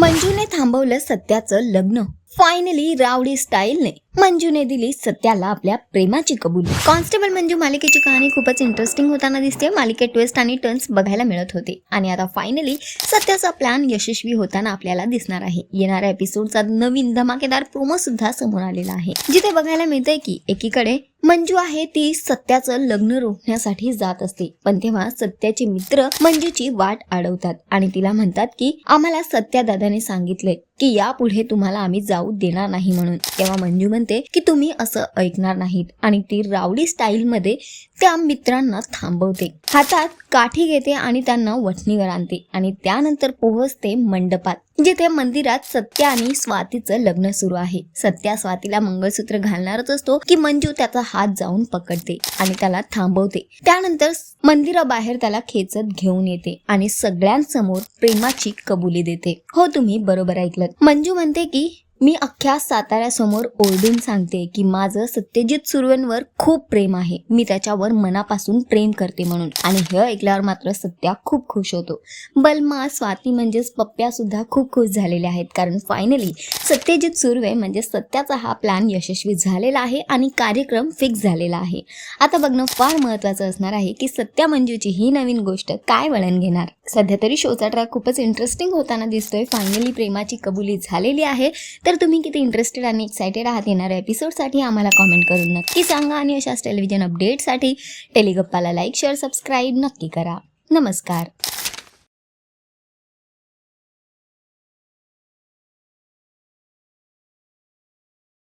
मंजूने थांबवलं सत्याचं लग्न. Finally rowdy स्टाईलने मंजूने दिली सत्याला आपल्या प्रेमाची कबुली. कॉन्स्टेबल मंजू मालिकेची कहाणी खूपच इंटरेस्टिंग होताना दिसते. मालिकेत ट्विस्ट आणि टर्न्स बघायला मिळत होते. आणि आता फायनली सत्याचा प्लॅन यशस्वी होताना आपल्याला दिसणार आहे. येणाऱ्या एपिसोडचा नवीन धमाकेदार प्रोमो सुद्धा समोर आलेला आहे. जिथे बघायला मिळतंय की एकीकडे मंजू आहे ती सत्याचं लग्न रोखण्यासाठी जात असते. पण तेव्हा सत्याचे मित्र मंजूची वाट अडवतात आणि तिला म्हणतात की आम्हाला सत्या दादाने सांगितले की यापुढे तुम्हाला आम्ही जाऊ देणार नाही म्हणून. तेव्हा मंजू म्हणते की तुम्ही असं ऐकणार नाहीत. आणि ती रावडी स्टाईल मध्ये त्या मित्रांना थांबवते. हातात काठी घेते आणि त्यांना वठणीवर आणते आणि त्यानंतर पोहोचते मंडपात जिथे मंदिरात सत्या आणि स्वातीचं लग्न सुरू आहे. सत्या स्वातीला मंगळसूत्र घालणारच असतो की मंजू त्याचा हात जाऊन पकडते आणि त्याला थांबवते. त्यानंतर मंदिराबाहेर त्याला खेचत घेऊन येते आणि सगळ्यांसमोर प्रेमाची कबुली देते. हो तुम्ही बरोबर ऐकलं मंजू म्हणते की मी अख्ख्या साताऱ्यासमोर ओरडून सांगते की माझं सत्यजित सुर्वेंवर खूप प्रेम आहे. मी त्याच्यावर मनापासून प्रेम करते म्हणून. आणि हे ऐकल्यावर मात्र सत्या खूप खुश होतो. बलमा स्वाती म्हणजेच पप्प्या सुद्धा खूप खुश झालेले आहेत. कारण फायनली सत्यजित सुर्वे म्हणजे सत्याचा हा प्लॅन यशस्वी झालेला आहे आणि कार्यक्रम फिक्स झालेला आहे. आता बघणं फार महत्वाचं असणार आहे की सत्या मंजूची ही नवीन गोष्ट काय वळण घेणार? सध्या तरी शोचा ट्रॅक खूपच इंटरेस्टिंग होताना दिसतोय. फायनली प्रेमाची कबुली झालेली आहे. तर तुम्ही किती इंटरेस्टेड आणि एक्सायटेड आहात येणाऱ्या एपिसोडसाठी आम्हाला कॉमेंट करून नक्की सांगा आणि अशाच टेलिव्हिजन अपडेटसाठी टेलिगप्पाला लाईक शेअर सबस्क्राईब नक्की करा. नमस्कार.